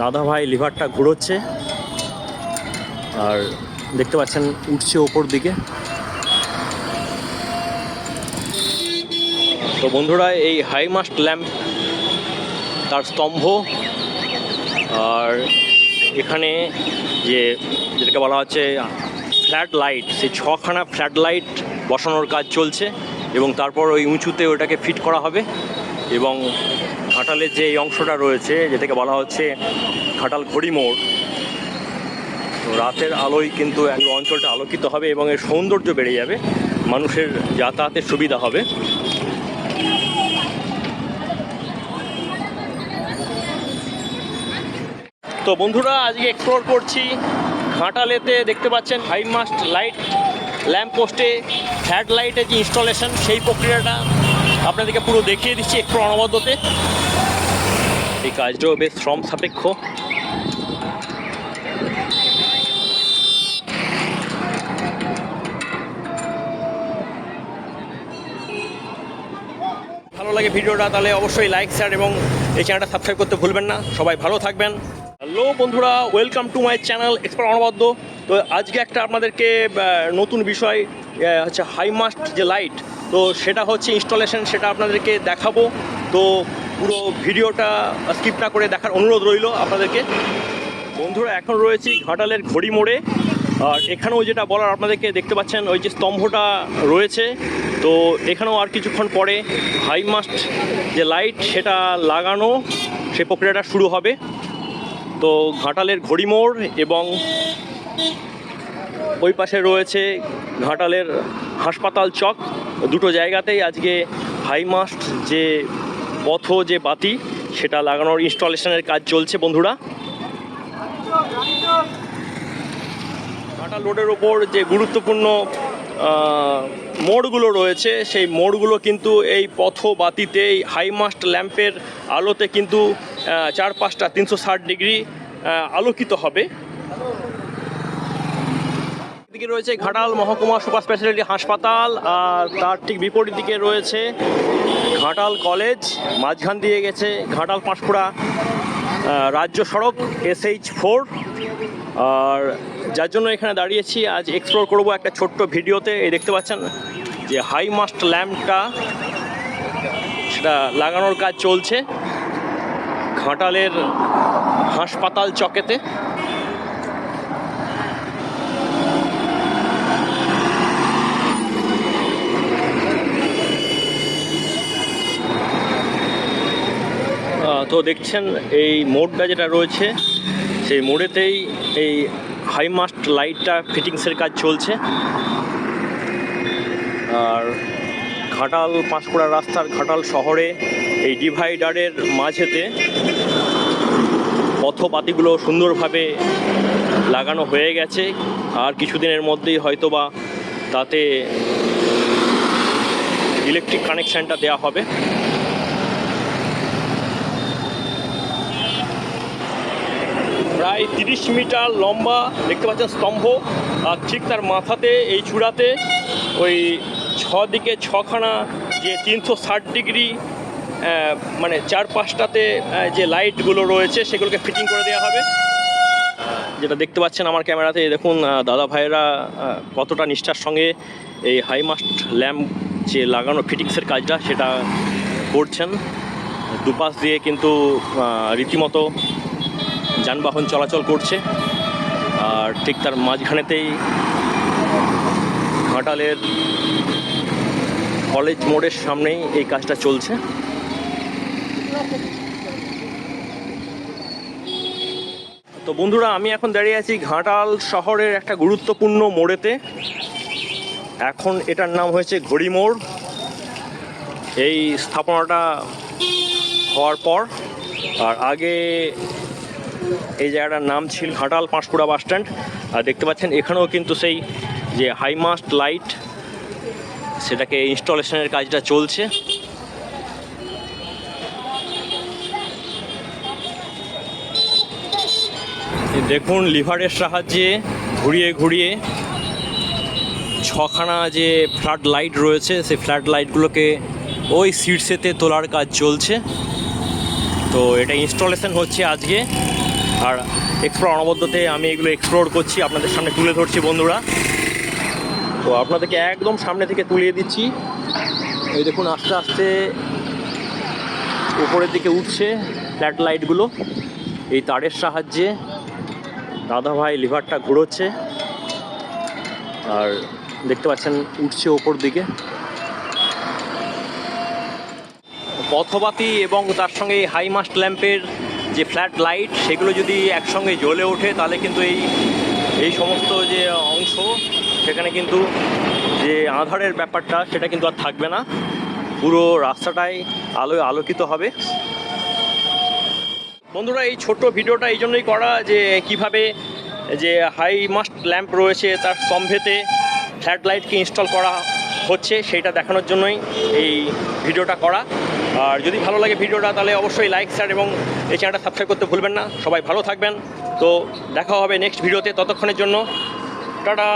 দাদা ভাই লিভারটা ঘুরোচ্ছে। আর দেখতে পাচ্ছেন উঠছে ওপর দিকে। তো বন্ধুরা, এই হাই মাস্ট ল্যাম্প তার স্তম্ভ, আর এখানে যে যেটাকে বলা হচ্ছে ফ্ল্যাট লাইট সেই ছখানা ফ্ল্যাট লাইট বসানোর কাজ চলছে এবং তারপর ওই উঁচুতে ওটাকে ফিট করা হবে এবং ঘাটালের যে এই অংশটা রয়েছে, যেটাকে বলা হচ্ছে ঘাটাল ঘড়ি মোড়, তো রাতের আলোয় কিন্তু একদম অঞ্চলটা আলোকিত হবে এবং এর সৌন্দর্য বেড়ে যাবে। মানুষের যাতায়াতের সুবিধা হবে। তো বন্ধুরা, আজকে এক্সপ্লোর করছি ঘাটালেতে দেখতে পাচ্ছেন হাই মাস্ট লাইট ল্যাম্প পোস্টে ফ্ল্যাট লাইটের যে ইনস্টলেশন সেই প্রক্রিয়াটা আপনাদেরকে পুরো দেখিয়ে দিচ্ছি একটু অনবদ্যতে। এই কাজটাও বেশ শ্রম সাপেক্ষ। ভালো লাগে ভিডিওটা, তাহলে অবশ্যই লাইক শেয়ার এবং এই চ্যানেলটা সাবস্ক্রাইব করতে ভুলবেন না। সবাই ভালো থাকবেন। হ্যালো বন্ধুরা welcome to my channel expert অনবদ্য তো আজকে একটা আপনাদেরকে নতুন বিষয় হচ্ছে হাই মাস্ট যে লাইট তো সেটা হচ্ছে ইনস্টলেশন সেটা আপনাদেরকে দেখাবো। তো পুরো ভিডিওটা স্কিপ না করে দেখার অনুরোধ রইল আপনাদেরকে। বন্ধুরা, এখন রয়েছি ঘাটালের ঘড়ি মোড়ে। আর এখানেও যেটা বলার আপনাদেরকে দেখতে পাচ্ছেন, ওই যে স্তম্ভটা রয়েছে। তো এখানেও আর কিছুক্ষণ পরে হাই মাস্ট যে লাইট সেটা লাগানো, সে প্রক্রিয়াটা শুরু হবে। তো ঘাটালের ঘড়ি মোড় এবং ওই পাশে রয়েছে ঘাটালের হাসপাতাল চক। দুটো জায়গাতেই আজকে হাই মাস্ট যে পথ যে বাতি, সেটা লাগানোর ইনস্টলেশনের কাজ চলছে বন্ধুরা। ঘাটাল রোডের ওপর যে গুরুত্বপূর্ণ মোড়গুলো রয়েছে, সেই মোড়গুলো কিন্তু এই পথ বাতিতে এই হাই মাস্ট ল্যাম্পের আলোতে কিন্তু চার পাঁচটা তিনশো ষাট ডিগ্রি আলোকিত হবে। দিকে রয়েছে ঘাটাল মহকুমা সুপার স্পেশালিটি হাসপাতাল, আর তার ঠিক বিপরীত দিকে রয়েছে ঘাটাল কলেজ, মাঝখান দিয়ে গেছে ঘাটাল পাঁশকুড়া রাজ্য সড়ক, এসএইচ ফোর, আর যার জন্য এখানে দাঁড়িয়েছি, আজ এক্সপ্লোর করব একটা ছোট্ট ভিডিওতে। এই দেখতে পাচ্ছেন যে হাই মাস্ট ল্যাম্পটা সেটা লাগানোর কাজ চলছে। ঘাটালের হাসপাতাল চকেতে। তো দেখছেন, এই মোড়টা যেটা রয়েছে, সেই মোড়েতেই এই হাই মাস্ট লাইটটা ফিটিংসের কাজ চলছে। আর ঘাটাল, পাঁশকুড়া রাস্তার ঘাটাল শহরে এই ডিভাইডারের মাঝেতে পথপাতিগুলো সুন্দরভাবে লাগানো হয়ে গেছে। আর কিছুদিনের মধ্যেই হয়তোবা তাতে ইলেকট্রিক কানেকশানটা দেওয়া হবে। প্রায় তিরিশ মিটার লম্বা দেখতে পাচ্ছেন স্তম্ভ, আর ঠিক তার মাথাতে, এই চূড়াতে ওই ছ দিকে ছখানা যে তিনশো ষাট ডিগ্রি মানে চার পাঁচটাতে যে লাইটগুলো রয়েছে, সেগুলোকে ফিটিং করে দেওয়া হবে। যেটা দেখতে পাচ্ছেন আমার ক্যামেরাতে দেখুন দাদা ভাইয়েরা কতটা নিষ্ঠার সঙ্গে এই হাই মাস্ট ল্যাম্প যে লাগানো ফিটিংসের কাজটা, সেটা করছেন। দুপাশ দিয়ে কিন্তু রীতিমতো যানবাহন চলাচল করছে। আর ঠিক তার মাঝখানেতেই ঘাটালের কলেজ মোড়ের সামনেই এই কাজটা চলছে। তো বন্ধুরা, আমি এখন দাঁড়িয়ে আছি ঘাটাল শহরের একটা গুরুত্বপূর্ণ মোড়েতে। এখন এটার নাম হয়েছে ঘড়ি মোড়। এই স্থাপনাটা হওয়ার পর, আর আগে এই জায়গাটার নাম ছিল ঘাটাল পাঁশকুড়া বাস স্ট্যান্ড। আর দেখতে পাচ্ছেন, এখানেও কিন্তু সেই যে হাই মাস্ট লাইট, সেটাকে ইনস্টলেশনের কাজটা চলছে। দেখুন, লিভারের সাহায্যে ঘুরিয়ে ঘুরিয়ে ছখানা যে ফ্ল্যাট লাইট রয়েছে, সেই ফ্ল্যাট লাইটগুলোকে ওই সিটসেতে তোলার কাজ চলছে। তো এটা ইনস্টলেশন হচ্ছে আজকে। আর এক্সপ্লোর অনবদ্যতে আমি এগুলো এক্সপ্লোর করছি, আপনাদের সামনে তুলে ধরছি বন্ধুরা। তো আপনাদেরকে একদম সামনে থেকে তুলিয়ে দিচ্ছি। এই দেখুন, আস্তে আস্তে উপরের দিকে উঠছে ফ্ল্যাট লাইটগুলো এই তারের সাহায্যে দাদা ভাই লিভারটা ঘুরোচ্ছে। আর দেখতে পাচ্ছেন, উঠছে ওপর দিকে। পথবাতি এবং তার সঙ্গে হাই মাস্ট ল্যাম্পের যে ফ্ল্যাট লাইট সেগুলো যদি একসঙ্গে জ্বলে ওঠে, তাহলে কিন্তু এই এই সমস্ত যে অংশ, সেখানে কিন্তু যে আধারের ব্যাপারটা, সেটা কিন্তু আর থাকবে না। পুরো রাস্তাটাই আলোয় আলোকিত হবে। বন্ধুরা, এই ছোট্ট ভিডিওটা এই জন্যই করা যে কীভাবে যে হাই মাস্ট ল্যাম্প রয়েছে তার স্তম্ভেতে ফ্ল্যাট লাইটকে ইনস্টল করা হচ্ছে সেইটা দেখানোর জন্যই এই ভিডিওটা করা। আর যদি ভালো লাগে ভিডিওটা, তাহলে অবশ্যই লাইক শেয়ার এবং এই চ্যানেলটা সাবস্ক্রাইব করতে ভুলবেন না। সবাই ভালো থাকবেন। তো দেখা হবে নেক্সট ভিডিওতে ততক্ষণের জন্য। টাটা!